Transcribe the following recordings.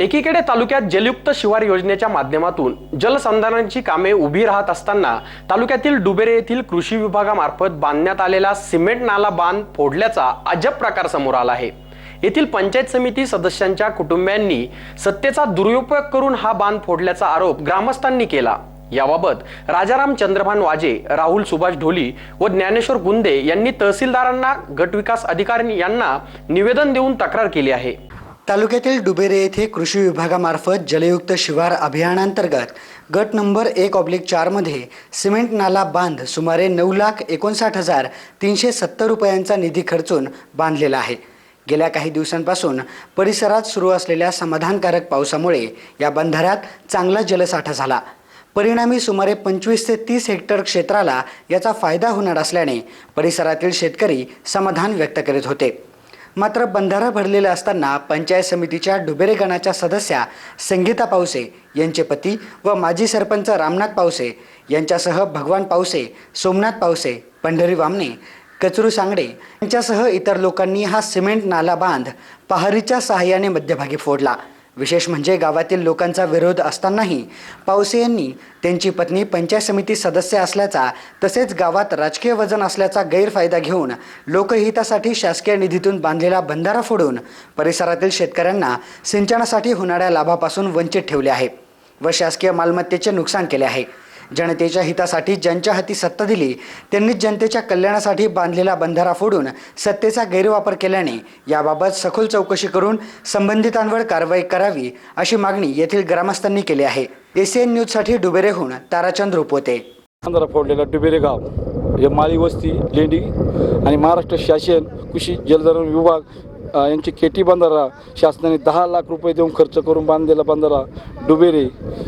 एकीकडे तालुक्यात जलयुक्त शिवार योजनेच्या माध्यमातून जलसंधारणाची कामे उभी राहत असताना तालुक्यातील डुबेरे येथील कृषी विभागामार्फत बांधण्यात आलेला सिमेंट नाला बांध फोडल्याचा अजब प्रकार समोर आला आहे. येथील पंचायत समिती सदस्यांच्या कुटुंबियांनी सत्तेचा दुरुपयोग करून हा बांध फोडल्याचा आरोप ग्रामस्थांनी केला. याबाबत राजाराम चंद्रभान वाजे राहुल सुभाष ढोली व ज्ञानेश्वर गुंदे यांनी तहसीलदारांना गटविकास अधिकारी यांना निवेदन देऊन तक्रार केली आहे. तालुक्यातील डुबेरे येथे कृषी विभागामार्फत जलयुक्त शिवार अभियानांतर्गत गट नंबर एक ऑब्लिक चारमध्ये सिमेंट नाला बांध सुमारे नऊ लाख एकोणसाठ हजार तीनशे सत्तर रुपयांचा निधी खर्चून बांधलेला आहे. गेल्या काही दिवसांपासून परिसरात सुरू असलेल्या समाधानकारक पावसामुळे या बंधाऱ्यात चांगला जलसाठा झाला. परिणामी सुमारे पंचवीस ते तीस हेक्टर क्षेत्राला याचा फायदा होणार असल्याने परिसरातील शेतकरी समाधान व्यक्त करीत होते. मात्र बंधारा भरलेला असताना पंचायत समितीच्या डुबेरे गणाच्या सदस्या संगीता पावसे यांचे पती व माजी सरपंच रामनाथ पावसे यांच्यासह भगवान पावसे सोमनाथ पावसे पंढरी वामने कचरू सांगडे यांच्यासह इतर लोकांनी हा सिमेंट नाला बांध पहारीच्या सहाय्याने मध्यभागी फोडला. विशेष म्हणजे गावातील लोकांचा विरोध असतानाही पावसे यांनी त्यांची पत्नी पंचायत समिती सदस्य असल्याचा तसेच गावात राजकीय वजन असल्याचा गैरफायदा घेऊन लोकहितासाठी शासकीय निधीतून बांधलेला बंधारा फोडून परिसरातील शेतकऱ्यांना सिंचनासाठी होणाऱ्या लाभापासून वंचित ठेवले आहे व शासकीय मालमत्तेचे नुकसान केले आहे. जनतेच्या हितासाठी ज्यांच्या हाती सत्ता दिली त्यांनीच जनतेच्या कल्याणासाठी बांधलेला बंधारा फोडून सत्तेचा गैरवापर केल्याने याबाबत सखोल चौकशी करून संबंधितांवर कारवाई करावी अशी मागणी येथील ग्रामस्थांनी केली आहे. एसीएन न्यूजसाठी डुबेरेहून ताराचंद रुपवते. बांधारा फोडलेला डुबेरे गाव हे माळी वस्ती लेंडी आणि महाराष्ट्र शासन कृषी जलधरण विभाग यांची केटी बंधारा शासनाने दहा लाख रुपये देऊन खर्च करून बांधलेला बंधारा डुबेरे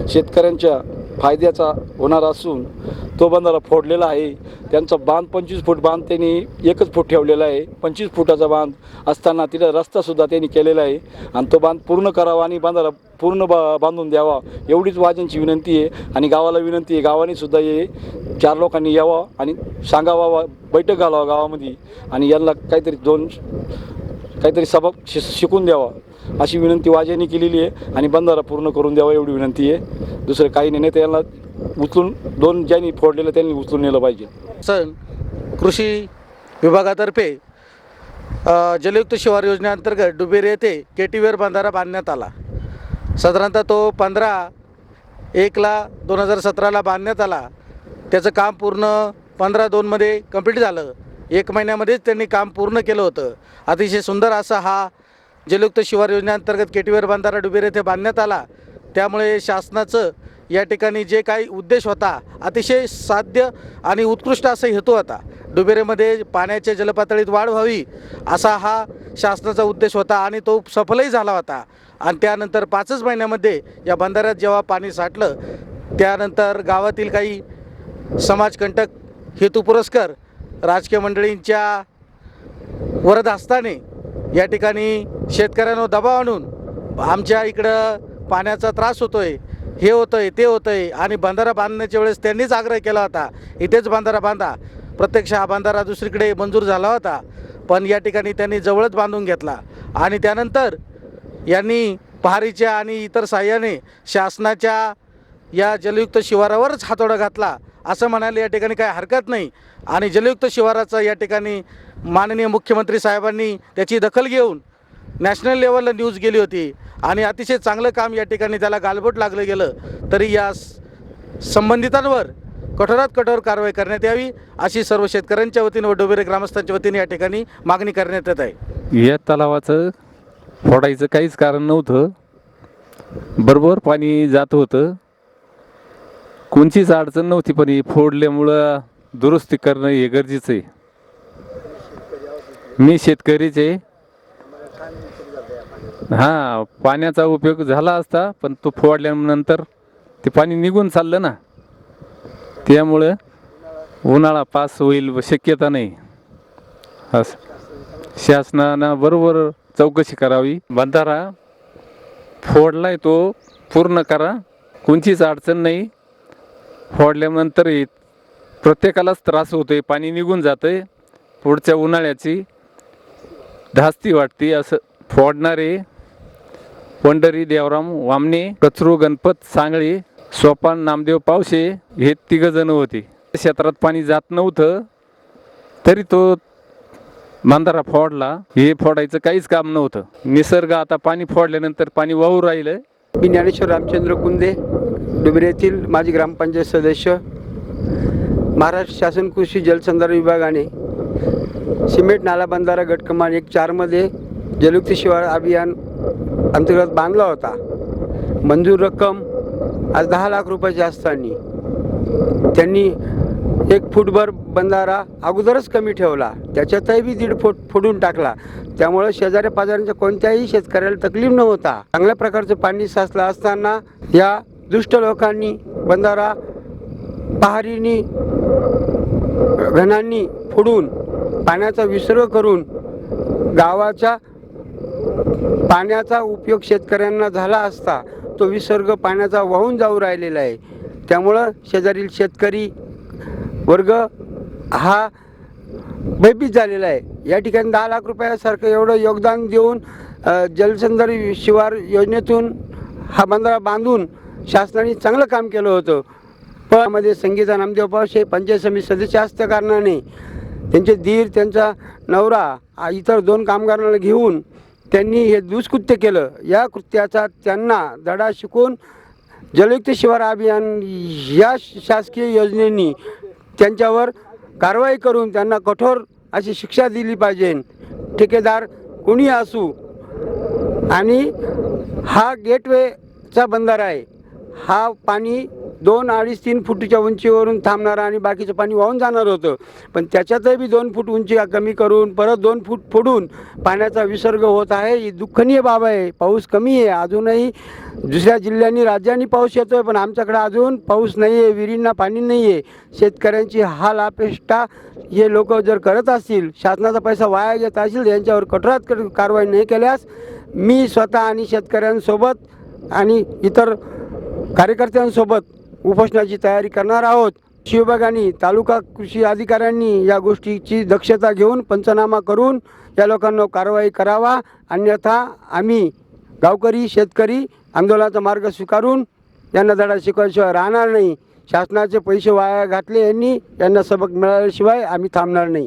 शेतकऱ्यांच्या फायद्याचा होणार असून तो बंधारा फोडलेला आहे. त्यांचा बांध पंचवीस फूट बांध त्यांनी एकच फूट ठेवलेला आहे. पंचवीस फुटाचा बांध असताना तिथं रस्तासुद्धा त्यांनी केलेला आहे. आणि तो बांध पूर्ण करावा आणि बांधारा पूर्ण बा बांधून द्यावा एवढीच वाजनची विनंती आहे. आणि गावाला विनंती आहे. गावाने सुद्धा हे चार लोकांनी यावं आणि सांगावा वा- बैठक घालावा गावामध्ये. आणि यांना काहीतरी दोन काहीतरी सबक शि शिकून द्यावा. अशी विनंती वाजेने केलेली आहे आणि बंधारा पूर्ण करून द्यावा एवढी विनंती आहे. दुसरं काही नाही. नाही तर यांना उचलून दोन ज्यांनी फोडलेलं त्यांनी उचलून नेलं पाहिजे. सण कृषी विभागातर्फे जलयुक्त शिवार योजनेअंतर्गत डुबेरे येथे केटीवेर बंधारा बांधण्यात आला. साधारणतः तो पंधरा एकला दोन हजार सतराला बांधण्यात आला. त्याचं काम पूर्ण पंधरा दोनमध्ये कंप्लीट झालं. एक महिन्यामध्येच त्यांनी काम पूर्ण केलं होतं. अतिशय सुंदर असा हा जलयुक्त शिवार योजनेअंतर्गत केटीवर बंधारा डुबेरे येथे बांधण्यात आला. त्यामुळे शासनाचं या ठिकाणी जे काही उद्देश होता अतिशय साध्य आणि उत्कृष्ट असा हेतू होता. डुबेरेमध्ये पाण्याच्या जलपातळीत वाढ व्हावी असा हा शासनाचा उद्देश होता आणि तो सफलही झाला होता. आणि त्यानंतर पाचच महिन्यामध्ये या बंधाऱ्यात जेव्हा पाणी साठलं त्यानंतर गावातील काही समाजकंटक हेतुपुरस्कर राजकीय मंडळींच्या वरदहस्ताने या ठिकाणी शेतकऱ्यांवर दबाव आणून आमच्या इकडं पाण्याचा त्रास होतो आहे हे होतं आहे ते होतं आहे आणि बंधारा बांधण्याच्या वेळेस त्यांनीच आग्रह केला होता इथेच बंधारा बांधा. प्रत्यक्ष हा बंधारा दुसरीकडे मंजूर झाला होता पण या ठिकाणी त्यांनी जवळच बांधून घेतला. आणि त्यानंतर यांनी पहारीच्या आणि इतर साह्याने शासनाच्या या जलयुक्त शिवारावरच हातोडा घातला. असं म्हणायला या ठिकाणी काही हरकत नाही. आणि जलयुक्त शिवाराचं या ठिकाणी माननीय मुख्यमंत्री साहेबांनी त्याची दखल घेऊन नॅशनल लेवलला न्यूज गेली होती. आणि अतिशय चांगलं काम या ठिकाणी त्याला गालबोट लागलं गेलं. तरी या संबंधितांवर कठोरात कठोर कारवाई करण्यात यावी अशी सर्व शेतकऱ्यांच्या वतीने व डोबेरे ग्रामस्थांच्या वतीने या ठिकाणी मागणी करण्यात येत आहे. या तलावाचं फोडायचं काहीच कारण नव्हतं. बरोबर पाणी जात होतं. कोणचीच अडचण नव्हती पण ही फोडल्यामुळं दुरुस्ती करणं हे गरजेचं आहे. मी शेतकरीच आहे. हां पाण्याचा उपयोग झाला असता पण तो फोडल्यानंतर ते पाणी निघून चाललं ना. त्यामुळं उन्हाळा पास होईल व शक्यता नाही. असं शासनानं बरोबर चौकशी करावी. बंधारा फोडलाय तो पूर्ण करा. कोणचीच अडचण नाही. फोडल्यानंतरही प्रत्येकालाच त्रास होतोय पाणी निघून जातंय पुढच्या उन्हाळ्याची धास्ती वाटते असं फोडणारे पंढरी देवराम वामने कचरू गणपत सांगळे सोपान नामदेव पावशे हे तिघ होते. क्षेत्रात पाणी जात नव्हतं तरी तो मांधारा फोडला. हे फोडायचं काहीच काम नव्हतं. निसर्ग आता पाणी फोडल्यानंतर पाणी वाहू राहिलं. मी ज्ञानेश्वर रामचंद्र कुंदे. डुबरे येथील माजी ग्रामपंचायत सदस्य महाराष्ट्र शासन कृषी जलसंधारण विभागाने सिमेंट नाला बंधारा गट क्रमांक एक चारमध्ये जलयुक्त शिवार अभियान अंतर्गत बांधला होता. मंजूर रक्कम आज दहा लाख रुपयाची असताना त्यांनी एक फूटभर बंधारा अगोदरच कमी ठेवला. त्याच्यातही बी दीड फूट फोडून टाकला. त्यामुळं शेजाऱ्या पाजाऱ्यांच्या कोणत्याही शेतकऱ्याला तकलीफ नव्हता चांगल्या प्रकारचं पाणी साचलं असताना या दुष्ट लोकांनी बंधारा पहारीनी घणांनी फोडून पाण्याचा विसर्ग करून गावाच्या पाण्याचा उपयोग शेतकऱ्यांना झाला असता तो विसर्ग पाण्याचा वाहून जाऊ राहिलेला आहे. त्यामुळं शेजारील शेतकरी वर्ग हा भयभीत झालेला आहे. या ठिकाणी दहा लाख रुपयासारखं एवढं योगदान देऊन जलसंधारी शिवार योजनेतून हा बंधारा बांधून शासनाने चांगलं काम केलं होतं. पण मध्ये संगीता नामदेव पावशे पंचायत समिती सदस्य असल्या कारणाने त्यांचे धीर त्यांचा नवरा इतर दोन कामगारांना घेऊन त्यांनी हे दुष्कृत्य केलं. या कृत्याचा त्यांना धडा शिकून जलयुक्त शिवार अभियान या शासकीय योजनेनी त्यांच्यावर कारवाई करून त्यांना कठोर अशी शिक्षा दिली पाहिजे. ठेकेदार कोणी असू आणि हा गेटवेचा बंधारा आहे. हा पाणी दोन अडीच तीन फुटीच्या उंचीवरून थांबणारा आणि बाकीचं पाणी वाहून जाणार होतं. पण त्याच्यातही बी दोन फूट उंची कमी करून परत दोन फूट फोडून पाण्याचा विसर्ग होत आहे. ही दुःखनीय बाब आहे. पाऊस कमी आहे. अजूनही दुसऱ्या जिल्ह्यांनी राज्यांनी पाऊस येतो आहे पण आमच्याकडे अजून पाऊस नाही आहे विहिरींना पाणी नाही आहे शेतकऱ्यांची हाल अपेष्टा हे लोक जर करत असतील शासनाचा पैसा वाया घेत असतील यांच्यावर कठोरात कारवाई नाही केल्यास मी स्वतः आणि शेतकऱ्यांसोबत आणि इतर कार्यकर्त्यांसोबत उपोषणाची तयारी करणार आहोत. शिवभागांनी तालुका कृषी अधिकाऱ्यांनी या गोष्टीची दक्षता घेऊन पंचनामा करून या लोकांना कारवाई करावा. अन्यथा आम्ही गावकरी शेतकरी आंदोलनाचा मार्ग स्वीकारून यांना धडा शिकवायशिवाय राहणार नाही. शासनाचे पैसे वाया घातले यांनी यांना सबक मिळाल्याशिवाय आम्ही थांबणार नाही.